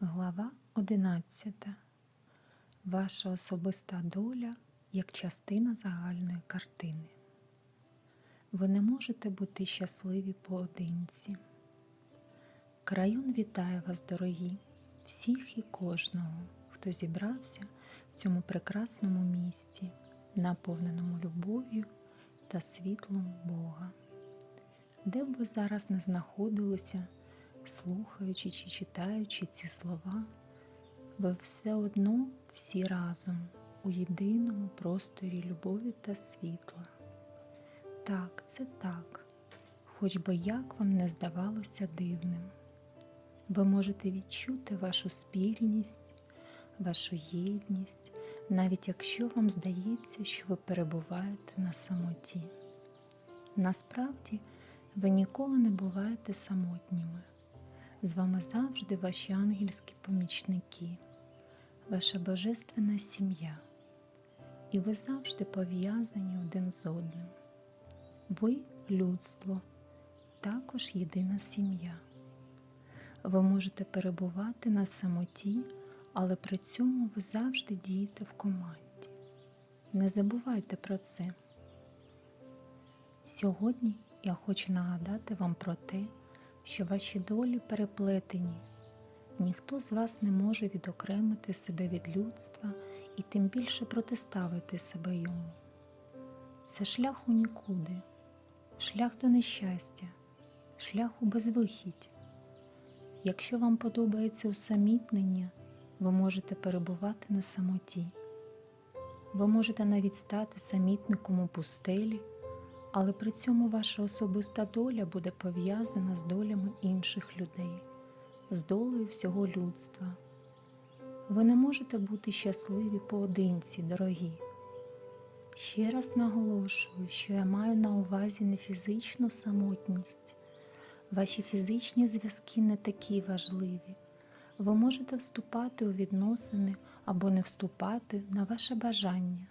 Глава 11. Ваша особиста доля як частина загальної картини. Ви не можете бути щасливі поодинці. Краюн вітає вас, дорогі, всіх і кожного, хто зібрався в цьому прекрасному місті, наповненому любов'ю та світлом Бога. Де б ви зараз не знаходилися, слухаючи чи читаючи ці слова, ви все одно всі разом у єдиному просторі любові та світла. Так, це так, хоч би як вам не здавалося дивним. Ви можете відчути вашу спільність, вашу єдність, навіть якщо вам здається, що ви перебуваєте на самоті. Насправді, ви ніколи не буваєте самотніми. З вами завжди ваші ангельські помічники, ваша божественна сім'я, і ви завжди пов'язані один з одним. Ви людство, також єдина сім'я. Ви можете перебувати на самоті, але при цьому ви завжди дієте в команді. Не забувайте про це. Сьогодні я хочу нагадати вам про те, що ваші долі переплетені. Ніхто з вас не може відокремити себе від людства і тим більше протиставити себе йому. Це шлях у нікуди, шлях до нещастя, шлях у безвихідь. Якщо вам подобається усамітнення, ви можете перебувати на самоті. Ви можете навіть стати самітником у пустелі, але при цьому ваша особиста доля буде пов'язана з долями інших людей, з долею всього людства. Ви не можете бути щасливі поодинці, дорогі. Ще раз наголошую, що я маю на увазі не фізичну самотність. Ваші фізичні зв'язки не такі важливі. Ви можете вступати у відносини або не вступати на ваше бажання.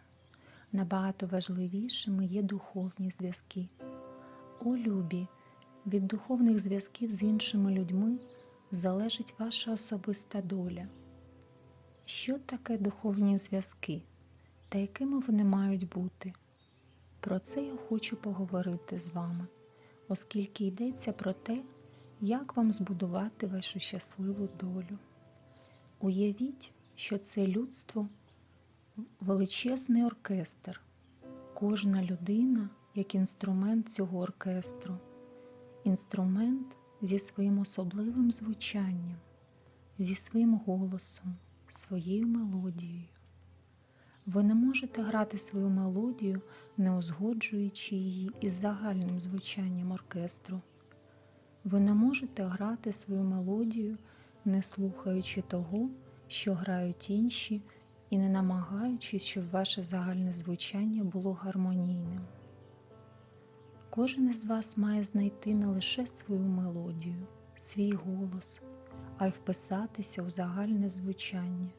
Набагато важливішими є духовні зв'язки. О любі, від духовних зв'язків з іншими людьми залежить ваша особиста доля. Що таке духовні зв'язки та якими вони мають бути? Про це я хочу поговорити з вами, оскільки йдеться про те, як вам збудувати вашу щасливу долю. Уявіть, що це людство величезний оркестр, кожна людина як інструмент цього оркестру, інструмент зі своїм особливим звучанням, зі своїм голосом, своєю мелодією. Ви не можете грати свою мелодію, не узгоджуючи її із загальним звучанням оркестру. Ви не можете грати свою мелодію, не слухаючи того, що грають інші, і не намагаючись, щоб ваше загальне звучання було гармонійним. Кожен із вас має знайти не лише свою мелодію, свій голос, а й вписатися у загальне звучання,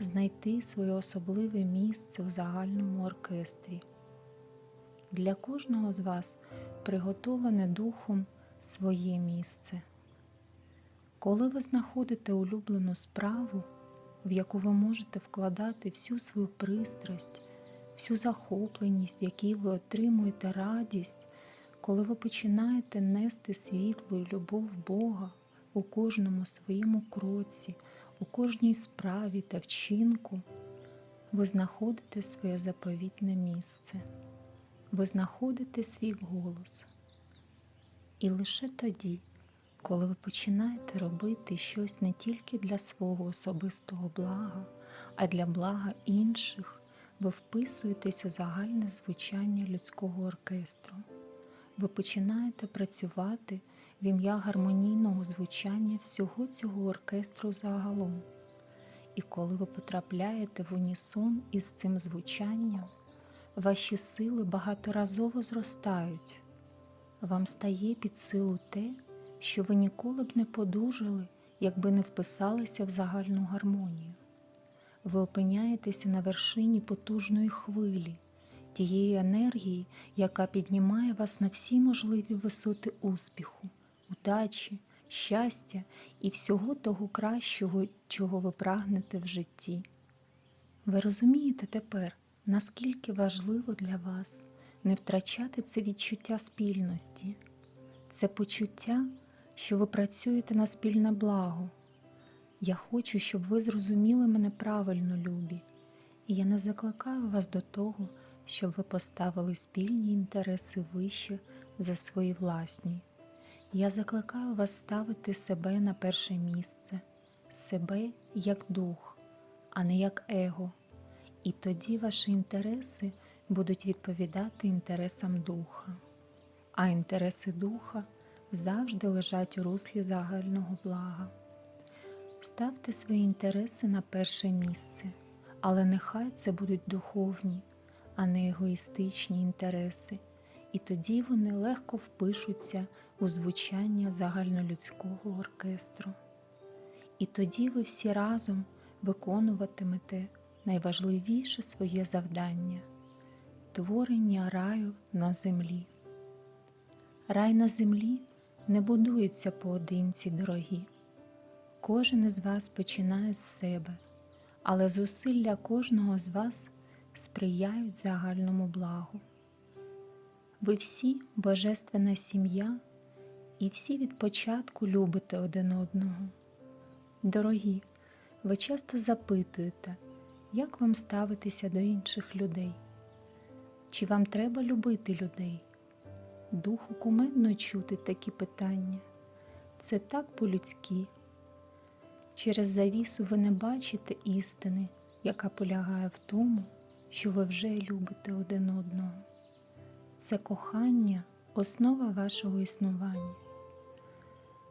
знайти своє особливе місце у загальному оркестрі. Для кожного з вас приготоване духом своє місце. Коли ви знаходите улюблену справу, в яку ви можете вкладати всю свою пристрасть, всю захопленість, в якій ви отримуєте радість, коли ви починаєте нести світло і любов Бога у кожному своєму кроці, у кожній справі та вчинку, ви знаходите своє заповітне місце, ви знаходите свій голос. І лише тоді, коли ви починаєте робити щось не тільки для свого особистого блага, а для блага інших, ви вписуєтесь у загальне звучання людського оркестру. Ви починаєте працювати в ім'я гармонійного звучання всього цього оркестру загалом. І коли ви потрапляєте в унісон із цим звучанням, ваші сили багаторазово зростають. Вам стає під силу те, що ви ніколи б не подужали, якби не вписалися в загальну гармонію. Ви опиняєтеся на вершині потужної хвилі, тієї енергії, яка піднімає вас на всі можливі висоти успіху, удачі, щастя і всього того кращого, чого ви прагнете в житті. Ви розумієте тепер, наскільки важливо для вас не втрачати це відчуття спільності, це почуття, що ви працюєте на спільне благо. Я хочу, щоб ви зрозуміли мене правильно, любі, і я не закликаю вас до того, щоб ви поставили спільні інтереси вище за свої власні. Я закликаю вас ставити себе на перше місце, себе як дух, а не як его. І тоді ваші інтереси будуть відповідати інтересам духа. А інтереси духа завжди лежать у руслі загального блага. Ставте свої інтереси на перше місце, але нехай це будуть духовні, а не егоїстичні інтереси, і тоді вони легко впишуться у звучання загальнолюдського оркестру. І тоді ви всі разом виконуватимете найважливіше своє завдання творення раю на землі. Рай на землі не будується поодинці, дорогі. Кожен із вас починає з себе, але зусилля кожного з вас сприяють загальному благу. Ви всі божественна сім'я, і всі від початку любите один одного. Дорогі, ви часто запитуєте, як вам ставитися до інших людей? Чи вам треба любити людей? Духу кумедно чути такі питання. Це так по-людськи. Через завісу ви не бачите істини, яка полягає в тому, що ви вже любите один одного. Це кохання основа вашого існування.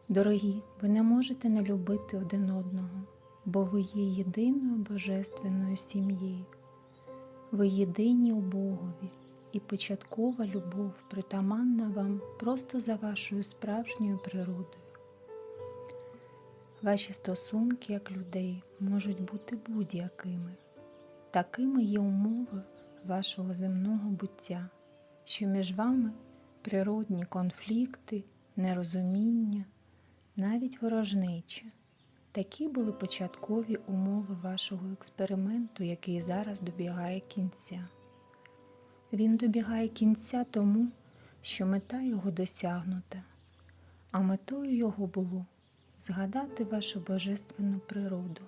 Дорогі, ви не можете не любити один одного, бо ви є єдиною божественною сім'єю. Ви єдині у Богові, і початкова любов притаманна вам просто за вашою справжньою природою. Ваші стосунки як людей можуть бути будь-якими. Такими є умови вашого земного буття, що між вами природні конфлікти, нерозуміння, навіть ворожнеча. Такі були початкові умови вашого експерименту, який зараз добігає кінця. Він добігає кінця тому, що мета його досягнута, а метою його було згадати вашу божественну природу,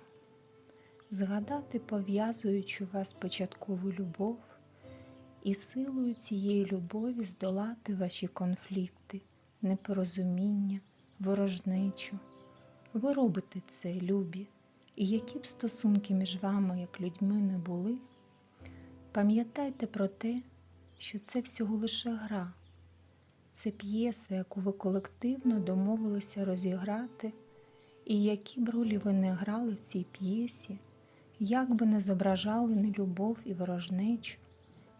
згадати пов'язуючу вас початкову любов і силою цієї любові здолати ваші конфлікти, непорозуміння, ворожнечу. Ви робите це, любі, і які б стосунки між вами, як людьми, не були, пам'ятайте про те, що це всього лише гра, це п'єса, яку ви колективно домовилися розіграти, і які б ролі ви не грали в цій п'єсі, як би не зображали нелюбов і ворожнечу,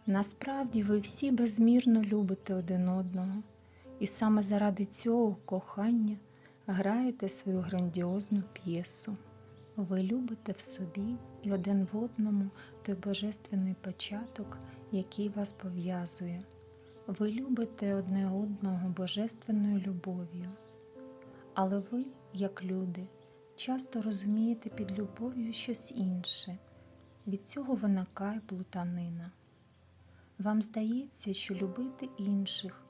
насправді ви всі безмірно любите один одного, і саме заради цього кохання граєте свою грандіозну п'єсу. Ви любите в собі і один в одному той божественний початок, який вас пов'язує. Ви любите одне одного божественною любов'ю. Але ви, як люди, часто розумієте під любов'ю щось інше. Від цього виникає плутанина. Вам здається, що любити інших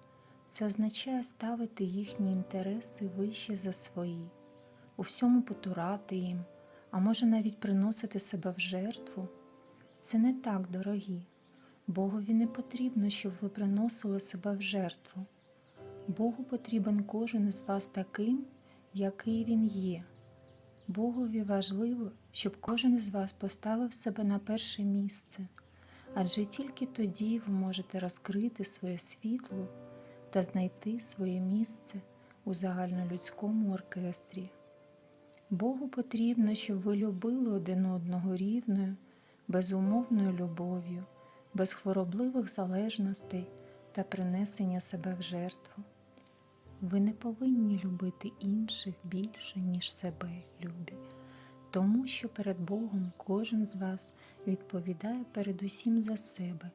це означає ставити їхні інтереси вище за свої, у всьому потурати їм, а може навіть приносити себе в жертву. Це не так, дорогі. Богові не потрібно, щоб ви приносили себе в жертву. Богу потрібен кожен із вас таким, який він є. Богові важливо, щоб кожен із вас поставив себе на перше місце, адже тільки тоді ви можете розкрити своє світло та знайти своє місце у загальнолюдському оркестрі. Богу потрібно, щоб ви любили один одного рівною, безумовною любов'ю, без хворобливих залежностей та принесення себе в жертву. Ви не повинні любити інших більше, ніж себе, любі, тому що перед Богом кожен з вас відповідає передусім за себе,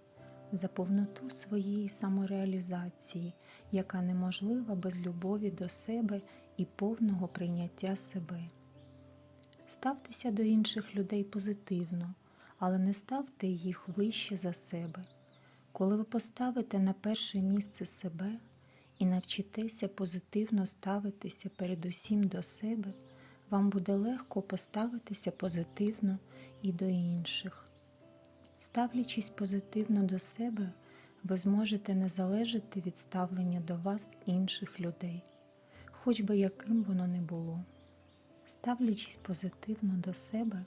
за повноту своєї самореалізації, яка неможлива без любові до себе і повного прийняття себе. Ставтеся до інших людей позитивно, але не ставте їх вище за себе. Коли ви поставите на перше місце себе і навчитеся позитивно ставитися передусім до себе, вам буде легко поставитися позитивно і до інших. Ставлячись позитивно до себе, ви зможете не залежати від ставлення до вас інших людей, хоч би яким воно не було. Ставлячись позитивно до себе,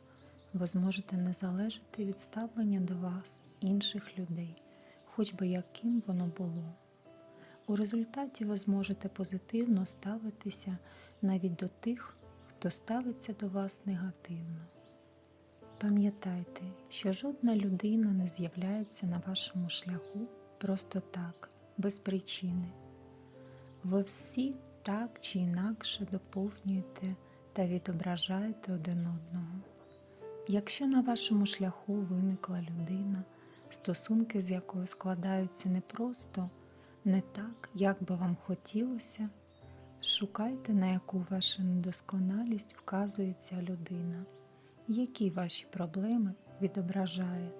ви зможете не залежати від ставлення до вас інших людей, хоч би яким воно було. У результаті ви зможете позитивно ставитися навіть до тих, хто ставиться до вас негативно. Пам'ятайте, що жодна людина не з'являється на вашому шляху просто так, без причини. Ви всі так чи інакше доповнюєте та відображаєте один одного. Якщо на вашому шляху виникла людина, стосунки з якою складаються не просто, не так, як би вам хотілося, шукайте, на яку вашу недосконалість вказує ця людина, які ваші проблеми відображає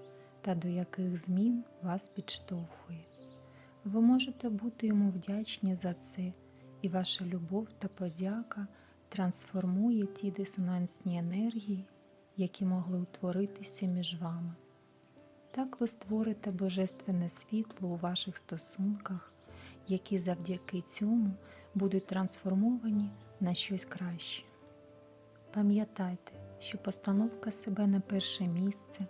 та до яких змін вас підштовхує. Ви можете бути йому вдячні за це, і ваша любов та подяка трансформує ті дисонансні енергії, які могли утворитися між вами. Так ви створите божественне світло у ваших стосунках, які завдяки цьому будуть трансформовані на щось краще. Пам'ятайте, що постановка себе на перше місце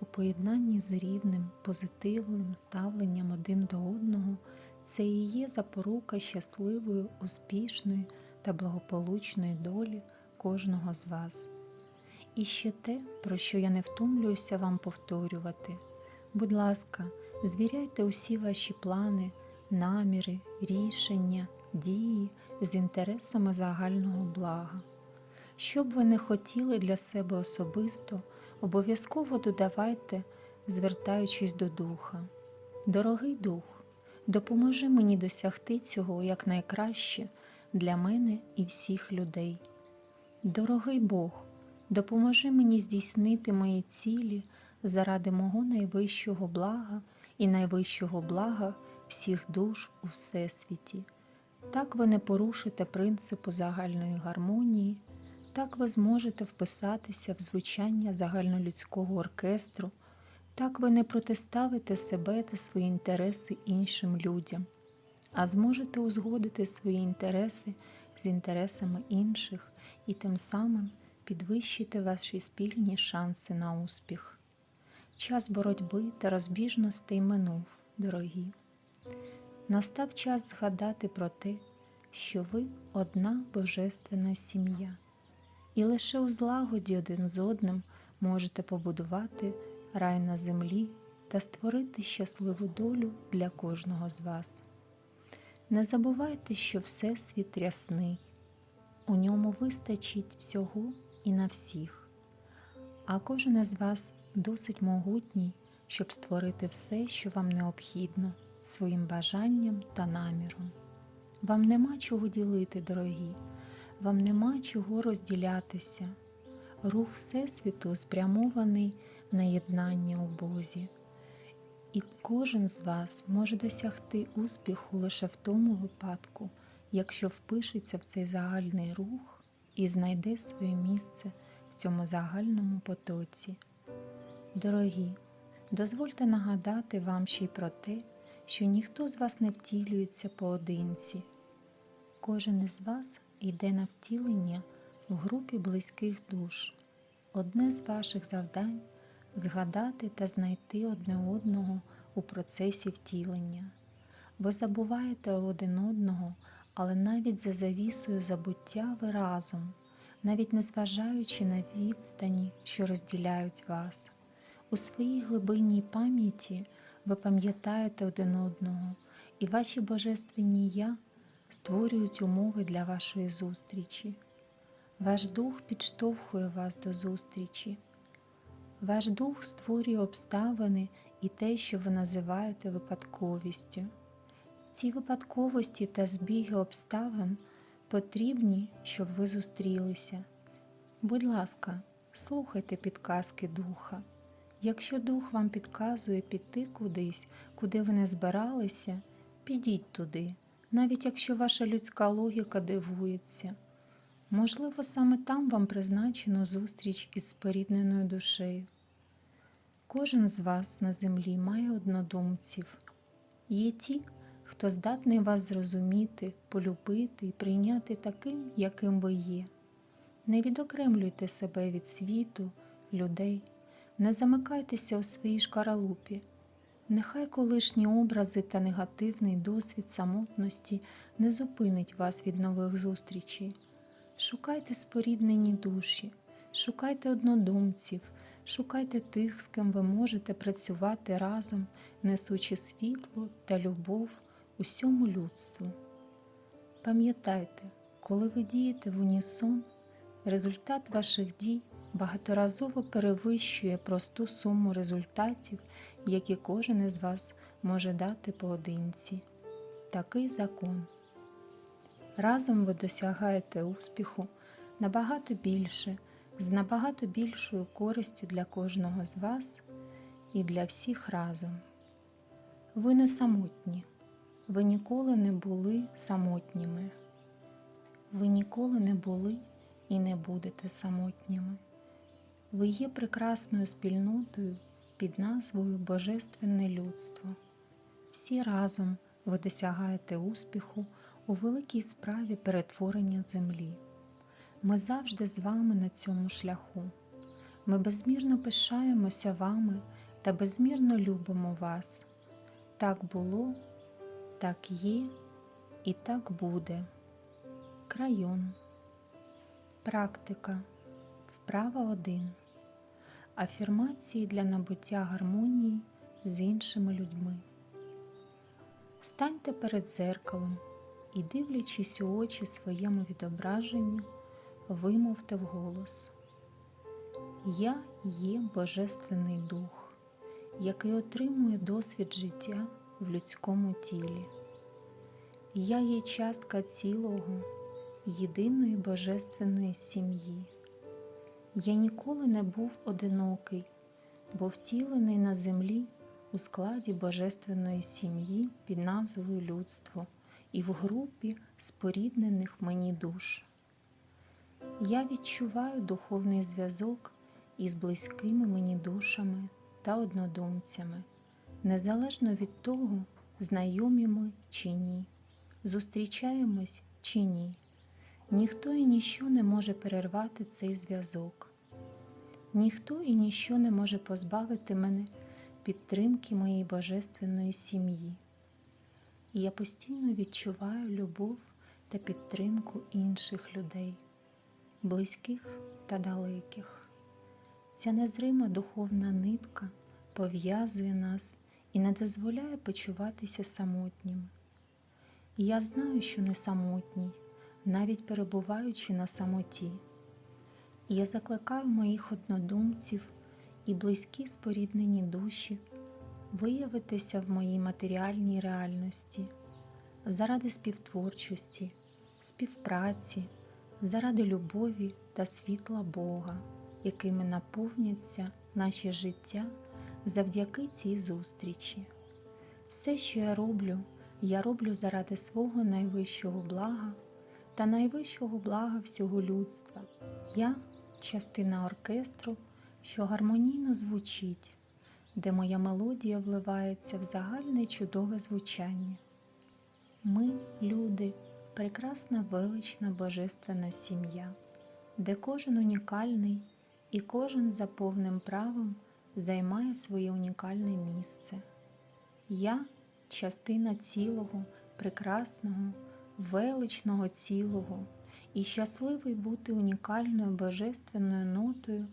у поєднанні з рівним, позитивним ставленням один до одного це і є запорука щасливої, успішної та благополучної долі кожного з вас. І ще те, про що я не втомлююся вам повторювати. Будь ласка, звіряйте усі ваші плани, наміри, рішення, дії з інтересами загального блага. Що б ви не хотіли для себе особисто, обов'язково додавайте, звертаючись до Духа. Дорогий Дух, допоможи мені досягти цього якнайкраще для мене і всіх людей. Дорогий Бог, допоможи мені здійснити мої цілі заради мого найвищого блага і найвищого блага всіх душ у Всесвіті. Так ви не порушите принципу загальної гармонії, так ви зможете вписатися в звучання загальнолюдського оркестру, так ви не протиставите себе та свої інтереси іншим людям, а зможете узгодити свої інтереси з інтересами інших і тим самим підвищити ваші спільні шанси на успіх. Час боротьби та розбіжностей минув, дорогі. Настав час згадати про те, що ви одна божественна сім'я, і лише у злагоді один з одним можете побудувати рай на землі та створити щасливу долю для кожного з вас. Не забувайте, що Всесвіт рясний, у ньому вистачить всього і на всіх, а кожен із вас досить могутній, щоб створити все, що вам необхідно, своїм бажанням та наміром. Вам нема чого ділити, дорогі, вам нема чого розділятися. Рух Всесвіту спрямований на єднання у Бозі. І кожен з вас може досягти успіху лише в тому випадку, якщо впишеться в цей загальний рух і знайде своє місце в цьому загальному потоці. Дорогі, дозвольте нагадати вам ще й про те, що ніхто з вас не втілюється поодинці. Кожен із вас йде на втілення в групі близьких душ. Одне з ваших завдань згадати та знайти одне одного у процесі втілення. Ви забуваєте один одного, але навіть за завісою забуття ви разом, навіть незважаючи на відстані, що розділяють вас. У своїй глибинній пам'яті ви пам'ятаєте один одного, і ваші божественні я створюють умови для вашої зустрічі. Ваш дух підштовхує вас до зустрічі. Ваш дух створює обставини і те, що ви називаєте випадковістю. Ці випадковості та збіги обставин потрібні, щоб ви зустрілися. Будь ласка, слухайте підказки духа. Якщо дух вам підказує піти кудись, куди ви не збиралися, підіть туди, навіть якщо ваша людська логіка дивується. Можливо, саме там вам призначено зустріч із спорідненою душею. Кожен з вас на землі має однодумців. Є ті, хто здатний вас зрозуміти, полюбити і прийняти таким, яким ви є. Не відокремлюйте себе від світу, людей, не замикайтеся у своїй шкаралупі. Нехай колишні образи та негативний досвід самотності не зупинить вас від нових зустрічей. Шукайте споріднені душі, шукайте однодумців, шукайте тих, з ким ви можете працювати разом, несучи світло та любов усьому людству. Пам'ятайте, коли ви дієте в унісон, результат ваших дій багаторазово перевищує просту суму результатів, які кожен із вас може дати поодинці. Такий закон. Разом ви досягаєте успіху набагато більше, з набагато більшою користю для кожного з вас і для всіх разом. Ви не самотні, ви ніколи не були самотніми. Ви ніколи не були і не будете самотніми. Ви є прекрасною спільнотою під назвою Божественне людство. Всі разом ви досягаєте успіху у великій справі перетворення землі. Ми завжди з вами на цьому шляху. Ми безмірно пишаємося вами та безмірно любимо вас. Так було, так є і так буде. Крайон. Практика. Вправа 1. Афірмації для набуття гармонії з іншими людьми. Станьте перед зеркалом і, дивлячись у очі своєму відображенню, вимовте вголос. Я є Божественний Дух, який отримує досвід життя в людському тілі. Я є частка цілого, єдиної божественної сім'ї. Я ніколи не був одинокий, бо втілений на землі у складі божественної сім'ї під назвою Людство і в групі споріднених мені душ. Я відчуваю духовний зв'язок із близькими мені душами та однодумцями, незалежно від того, знайомі ми чи ні, зустрічаємось чи ні. Ніхто і ніщо не може перервати цей зв'язок. Ніхто і ніщо не може позбавити мене підтримки моєї божественної сім'ї. І я постійно відчуваю любов та підтримку інших людей, близьких та далеких. Ця незрима духовна нитка пов'язує нас і не дозволяє почуватися самотніми. І я знаю, що не самотній, навіть перебуваючи на самоті. І я закликаю моїх однодумців і близькі споріднені душі виявитися в моїй матеріальній реальності заради співтворчості, співпраці, заради любові та світла Бога, якими наповняться наші життя завдяки цій зустрічі. Все, що я роблю, я роблю заради свого найвищого блага та найвищого блага всього людства. Я частина оркестру, що гармонійно звучить, де моя мелодія вливається в загальне чудове звучання. Ми, люди, прекрасна велична божественна сім'я, де кожен унікальний і кожен за повним правом займає своє унікальне місце. Я частина цілого, прекрасного, величного цілого і щасливий бути унікальною божественною нотою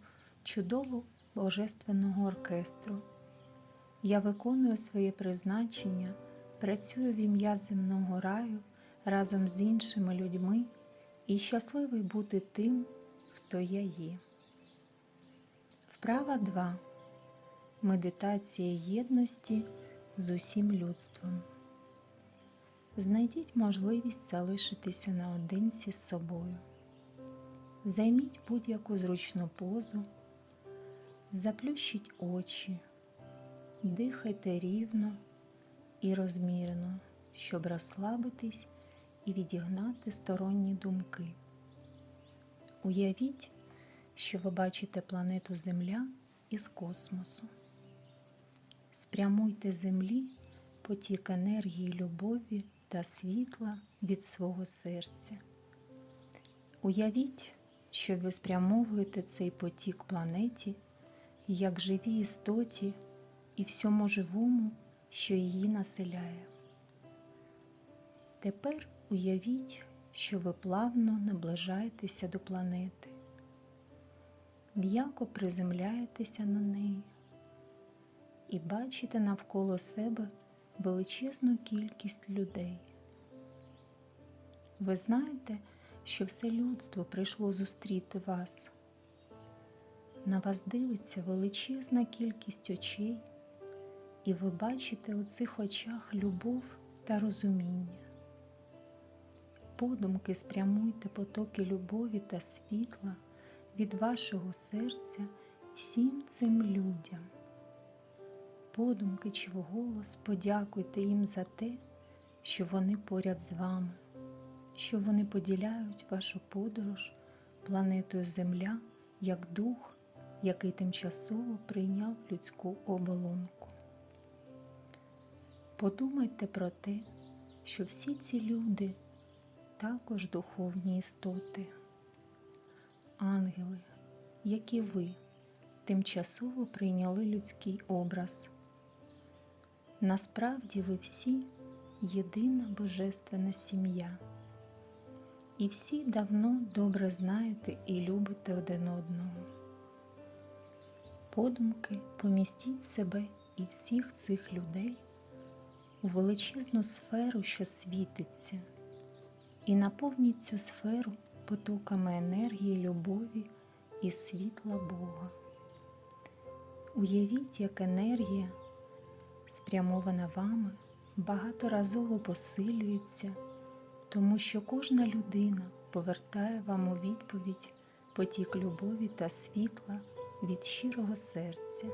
чудового божественного оркестру. Я виконую своє призначення, працюю в ім'я земного раю разом з іншими людьми і щасливий бути тим, хто я є. Вправа 2. Медитація єдності з усім людством. знайдіть можливість залишитися наодинці з собою. Займіть будь-яку зручну позу, заплющіть очі, дихайте рівно і розмірено, щоб розслабитись і відігнати сторонні думки. Уявіть, що ви бачите планету Земля із космосу. Спрямуйте Землі потік енергії любові та світла від свого серця. Уявіть, що ви спрямовуєте цей потік планеті як живій істоті і всьому живому, що її населяє. Тепер уявіть, що ви плавно наближаєтеся до планети, м'яко приземляєтеся на неї і бачите навколо себе величезну кількість людей. Ви знаєте, що все людство прийшло зустріти вас. На вас дивиться величезна кількість очей, і ви бачите у цих очах любов та розуміння. Подумки спрямуйте потоки любові та світла від вашого серця всім цим людям. Подумки чи вголос подякуйте їм за те, що вони поряд з вами, що вони поділяють вашу подорож планетою Земля як дух, який тимчасово прийняв людську оболонку. Подумайте про те, що всі ці люди також духовні істоти, ангели, як і ви, тимчасово прийняли людський образ. Насправді ви всі єдина божественна сім'я, і всі давно добре знаєте і любите один одного. Подумки помістіть себе і всіх цих людей у величезну сферу, що світиться, і наповніть цю сферу потоками енергії, любові і світла Бога. Уявіть, як енергія спрямована вами, багаторазово посилюється, тому що кожна людина повертає вам у відповідь потік любові та світла від щирого серця.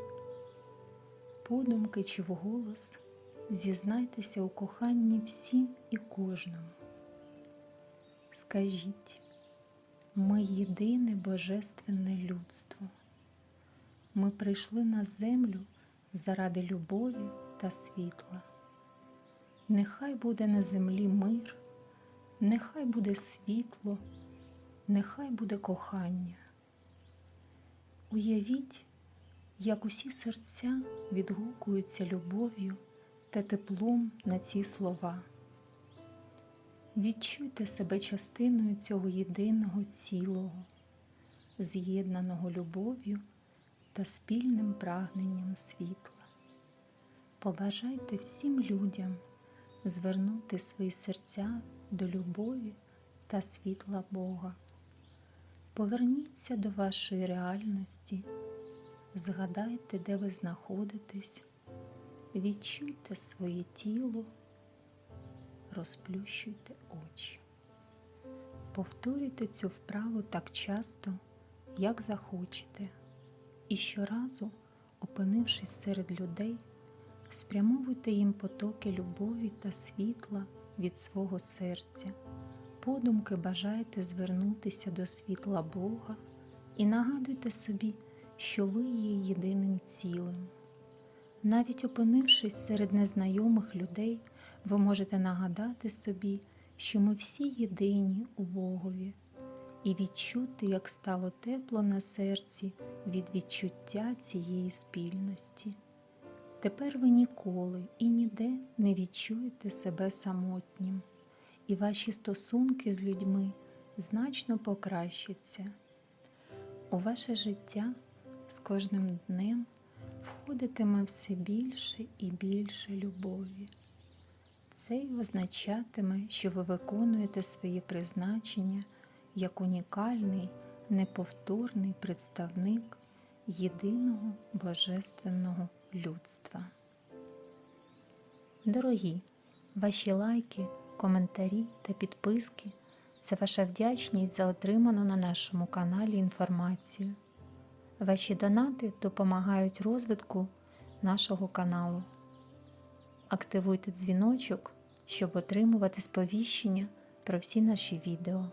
Подумки чи вголос зізнайтеся у коханні всім і кожному. Скажіть, ми єдине божественне людство. Ми прийшли на землю заради любові та світла. Нехай буде на землі мир, нехай буде світло, нехай буде кохання. Уявіть, як усі серця відгукуються любов'ю та теплом на ці слова. Відчуйте себе частиною цього єдиного цілого, з'єднаного любов'ю та спільним прагненням світла. Побажайте всім людям звернути свої серця до любові та світла Бога. Поверніться до вашої реальності, згадайте, де ви знаходитесь, відчуйте своє тіло, розплющуйте очі. Повторюйте цю вправу так часто, як захочете, і щоразу, опинившись серед людей, спрямовуйте їм потоки любові та світла від свого серця. Подумки бажаєте звернутися до світла Бога і нагадуйте собі, що ви є єдиним цілим. Навіть опинившись серед незнайомих людей, ви можете нагадати собі, що ми всі єдині у Богові, і відчути, як стало тепло на серці від відчуття цієї спільності. Тепер ви ніколи і ніде не відчуєте себе самотнім, і ваші стосунки з людьми значно покращаться. У ваше життя з кожним днем входитиме все більше і більше любові. Це й означатиме, що ви виконуєте своє призначення як унікальний, неповторний представник єдиного божественного людства. Дорогі, ваші лайки коментарі та підписки це ваша вдячність за отриману на нашому каналі інформацію. Ваші донати допомагають розвитку нашого каналу. Активуйте дзвіночок, щоб отримувати сповіщення про всі наші відео.